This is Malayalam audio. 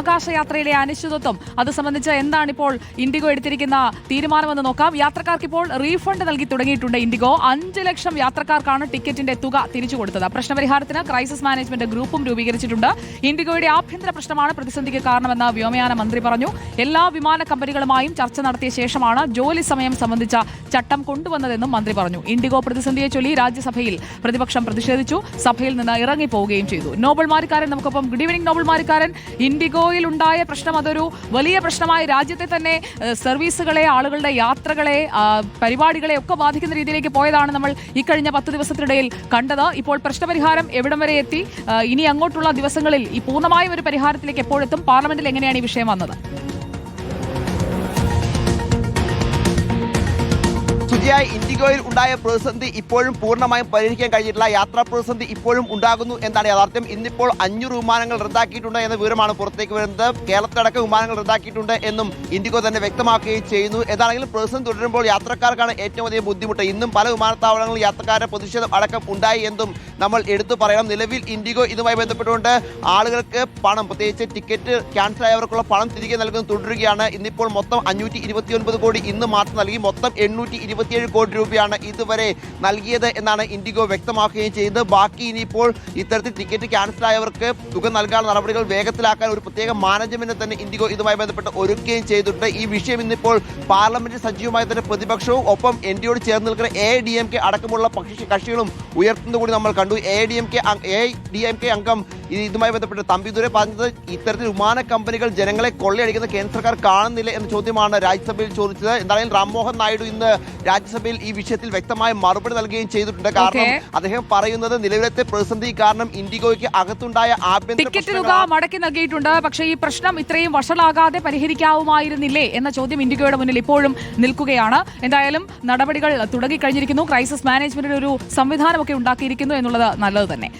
ആകാശയാത്രയിലെ അനിശ്ചിതത്വം. അത് സംബന്ധിച്ച് എന്താണ് ഇപ്പോൾ ഇൻഡിഗോ എടുത്തിരിക്കുന്ന തീരുമാനമെന്ന് നോക്കാം. യാത്രക്കാർക്ക് ഇപ്പോൾ റീഫണ്ട് നൽകി തുടങ്ങിയിട്ടുണ്ട് ഇൻഡിഗോ. അഞ്ച് ലക്ഷം യാത്രക്കാർക്കാണ് ടിക്കറ്റിന്റെ തുക തിരിച്ചു കൊടുത്തത്. പ്രശ്നപരിഹാരത്തിന് ക്രൈസിസ് മാനേജ്മെന്റ് ഗ്രൂപ്പും രൂപീകരിച്ചിട്ടുണ്ട്. ഇൻഡിഗോയുടെ ആഭ്യന്തര പ്രശ്നമാണ് പ്രതിസന്ധിക്ക് കാരണമെന്ന് വ്യോമയാന മന്ത്രി പറഞ്ഞു. എല്ലാ വിമാന കമ്പനികളുമായും ചർച്ച നടത്തിയ ശേഷമാണ് ജോലി സമയം സംബന്ധിച്ച ചട്ടം കൊണ്ടുവന്നതെന്നും മന്ത്രി പറഞ്ഞു. ഇൻഡിഗോ പ്രതിസന്ധിയെ ചൊല്ലി രാജ്യസഭയിൽ പ്രതിപക്ഷം പ്രതിഷേധിച്ചു. സഭയിൽ നിന്ന് ഇറങ്ങിപ്പോവുകയും ചെയ്തു. നോബൽ മാരിക്കാരൻ നമുക്കൊപ്പം. ഗുഡ് ഈവനിംഗ് നോബൽ മാരിക്കാരൻ ഇൻഡിഗോയിൽ ഉണ്ടായ പ്രശ്നം അതൊരു വലിയ പ്രശ്നമായി രാജ്യത്തെ തന്നെ സർവീസുകളെ ആളുകളുടെ യാത്രകളെ പരിപാടികളെ ഒക്കെ ബാധിക്കുന്ന രീതിയിലേക്ക് പോയതാണ് നമ്മൾ ഈ കഴിഞ്ഞ പത്ത് ദിവസത്തിനിടയിൽ കണ്ടത്. ഇപ്പോൾ പ്രശ്നപരിഹാരം എവിടം വരെ എത്തി? ഇനി അങ്ങോട്ടുള്ള ദിവസങ്ങളിൽ ഈ പൂർണമായും ഒരു പരിഹാരത്തിലേക്ക് എപ്പോഴെത്തും? പാർലമെന്റിൽ എങ്ങനെയാണ് ഈ വിഷയം വന്നത്? സുജിയായി ഇൻഡിഗോയിൽ ഉണ്ടായ പ്രതിസന്ധി ഇപ്പോഴും പൂർണമായും പരിഹരിക്കാൻ കഴിഞ്ഞിട്ടില്ല. യാത്രാ പ്രതിസന്ധി ഇപ്പോഴും ഉണ്ടാകുന്നു എന്നാണ് യാഥാർത്ഥ്യം. ഇന്നിപ്പോൾ അഞ്ഞൂറ് വിമാനങ്ങൾ റദ്ദാക്കിയിട്ടുണ്ട് എന്ന വിവരമാണ് പുറത്തേക്ക് വരുന്നത്. കേരളത്തിലടക്കം വിമാനങ്ങൾ റദ്ദാക്കിയിട്ടുണ്ട് എന്നും ഇൻഡിഗോ തന്നെ വ്യക്തമാക്കുകയും ചെയ്യുന്നു. എന്താണെങ്കിലും പ്രതിസന്ധി തുടരുമ്പോൾ യാത്രക്കാർക്കാണ് ഏറ്റവും അധികം ബുദ്ധിമുട്ട്. ഇന്നും പല വിമാനത്താവളങ്ങളിൽ യാത്രക്കാരുടെ പ്രതിഷേധം അടക്കം ഉണ്ടായി എന്നും നമ്മൾ എടുത്തു പറയണം. നിലവിൽ ഇൻഡിഗോ ഇതുമായി ബന്ധപ്പെട്ടുകൊണ്ട് ആളുകൾക്ക് പണം പ്രത്യേകിച്ച് ടിക്കറ്റ് ക്യാൻസൽ ആയവർക്കുള്ള പണം തിരികെ നൽകുന്നത് തുടരുകയാണ്. ഇന്നിപ്പോൾ മൊത്തം അഞ്ഞൂറ്റി കോടി ഇന്ന് മാത്രം നൽകി. മൊത്തം എണ്ണൂറ്റി ഇരുപത്തിയേഴ് കോടി രൂപയാണ് ഇതുവരെ നൽകിയത് എന്നാണ് ഇൻഡിഗോ വ്യക്തമാക്കുകയും ചെയ്യുന്നത് ബാക്കി ഇനിയിപ്പോൾ ഇത്തരത്തിൽ ടിക്കറ്റ് ക്യാൻസൽ ആയവർക്ക് തുക നൽകാനുള്ള നടപടികൾ വേഗത്തിലാക്കാൻ ഒരു പ്രത്യേക മാനേജ്മെന്റ് തന്നെ ഇൻഡിഗോ ഇതുമായി ബന്ധപ്പെട്ട് ഒരുക്കുകയും ചെയ്തിട്ടുണ്ട്. ഈ വിഷയം ഇന്നിപ്പോൾ പാർലമെന്റ് സജീവമായി തന്നെ പ്രതിപക്ഷവും ഒപ്പം എൻ ഡിയോട് ചേർന്ന് നിൽക്കുന്ന എ ഡി എം കെ അടക്കമുള്ള കക്ഷികളും ഉയർത്തുന്നത് കൂടി നമ്മൾ കണ്ടു. A D M K A D M K അംഗം ഇതുമായി ബന്ധപ്പെട്ട് തമ്പിദുരെ പറഞ്ഞത് ഇത്തരത്തിൽ വിമാന കമ്പനികൾ ജനങ്ങളെ കൊള്ളയടിക്കുന്ന കേന്ദ്ര സർക്കാർ കാണുന്നില്ല എന്ന ചോദ്യമാണ് രാജ്യസഭയിൽ ചോദിച്ചത്. എന്തായാലും രാംമോഹൻ നായിഡു ഇന്ന് രാജ്യസഭയിൽ ഈ വിഷയത്തിൽ വ്യക്തമായ മറുപടി നൽകുകയും ചെയ്തിട്ടുണ്ട്. കാരണം അദ്ദേഹം പറയുന്നത് നിലവിലത്തെ പ്രതിസന്ധി കാരണം ഇൻഡിഗോയ്ക്ക് അകത്തുണ്ടായ ആഭ്യന്തര ടിക്കറ്റ് തുക മടക്കി നൽകിയിട്ടുണ്ട്. പക്ഷേ ഈ പ്രശ്നം ഇത്രയും വഷളാകാതെ പരിഹരിക്കാവുമായിരുന്നില്ലേ എന്ന ചോദ്യം ഇൻഡിഗോയുടെ മുന്നിൽ ഇപ്പോഴും നിൽക്കുകയാണ്. എന്തായാലും നടപടികൾ തുടങ്ങിക്കഴിഞ്ഞിരിക്കുന്നു. ക്രൈസിസ് മാനേജ്മെന്റിന് ഒരു സംവിധാനമൊക്കെ ഉണ്ടാക്കിയിരിക്കുന്നു എന്നുള്ളത് നല്ലത് തന്നെ.